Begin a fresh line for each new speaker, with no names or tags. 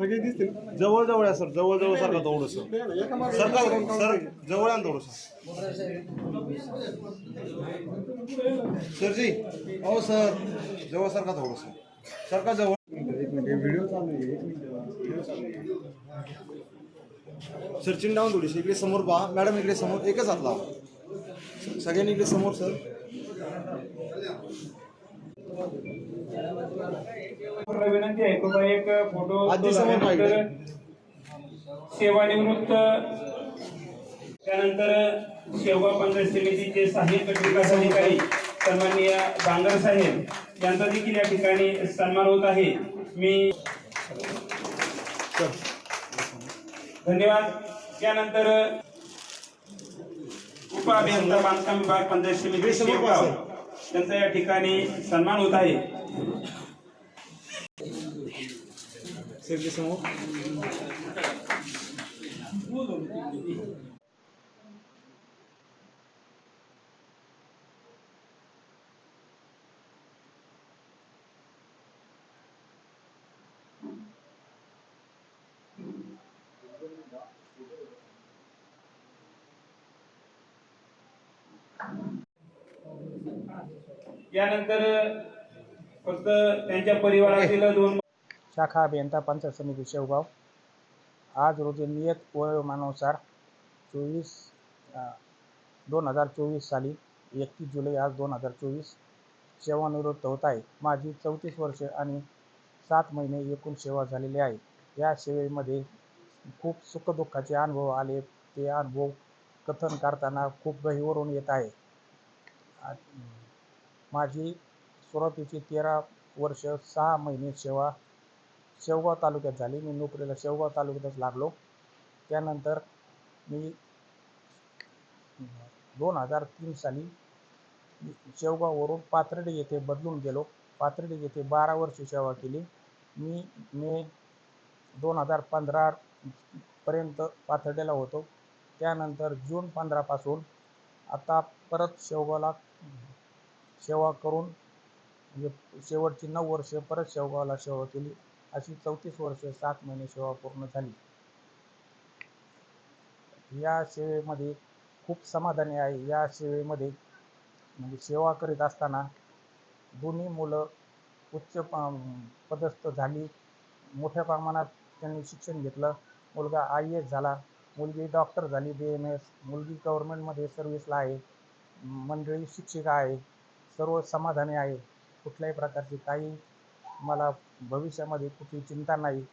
सगळे दिसतील.
जवळ जवळ आहे सर. जवळ जवळ सारखा थोडस
नाही ना, एका मागे
सरका
दोन काउंटर
सर. जवळ आण थोडस सरजी हो सर. जवळ सारखा थोडस सरका जवळ.
एक मिनिट व्हिडिओ चालू आहे एक मिनिट. व्हिडिओ चालू आहे.
सर चिन डाऊन थोडीशी इकडे समोर पहा. मॅडम इकडे समोर एकच हात लावा. सगळ्यांनी इकडे समोर सर.
विनंती आहे. कृपया एक फोटो सेवानिवृत्त त्यानंतर शेवगाव पंचायत समितीचे सहाय्यक विकास अधिकारी सन्माननीय बांगर साहेब यांचा देखील या ठिकाणी सन्मान होत आहे. मी धन्यवाद. त्यानंतर उपअभियंता बांधकाम विभाग पंचायत समिती त्यांचा या ठिकाणी सन्मान होत आहे. यानंतर फक्त त्यांच्या परिवारातील दोन
शाखा अभियंता पंचायत समिती शेवगाव. आज रोजी नियत वयोमानानुसार चोवीस दोन हजार चोवीस साली एकतीस जुलै आज दोन हजार चोवीस सेवानिवृत्त होत आहे. माझी चौतीस वर्षे आणि सात महिने एकूण सेवा झालेली आहे. या सेवेमध्ये खूप सुखदुःखाचे अनुभव आले. ते अनुभव कथन करताना खूप गहीवरून येत आहे. माझी सुरुवातीची तेरा वर्ष सहा महिने सेवा शेवगाव तालुक्यात झाली. मी नोकरीला शेवगाव तालुक्यातच लागलो. त्यानंतर मी दोन हजार तीन साली शेवगाववरून पाथर्डी येथे बदलून गेलो. पाथर्डी येथे बारा वर्ष सेवा केली. मी मे दोन हजार पंधरा पर्यंत पाथर्डीला होतो. त्यानंतर जून पंधरापासून आता परत शेवगावला सेवा करून म्हणजे शेवटची नऊ वर्षे परत शेवगावला सेवा केली. अशी चौतीस वर्षे सात महिने सेवा पूर्ण झाली. या सेवेमध्ये खूप समाधानी आहे. या सेवेमध्ये म्हणजे सेवा करीत असताना दोन्ही मुलं उच्च प- पदस्थ झाली. मोठ्या प्रमाणात त्यांनी शिक्षण घेतलं. मुलगा आय एस झाला. मुलगी डॉक्टर झाली. बी एम एस मुलगी गव्हर्नमेंटमध्ये सर्व्हिसला आहे. मंडळी शिक्षिका आहे. सर्व समाधानी आहे. कुठल्याही प्रकारची काही मला भविष्यामध्ये कुठली चिंता नाही.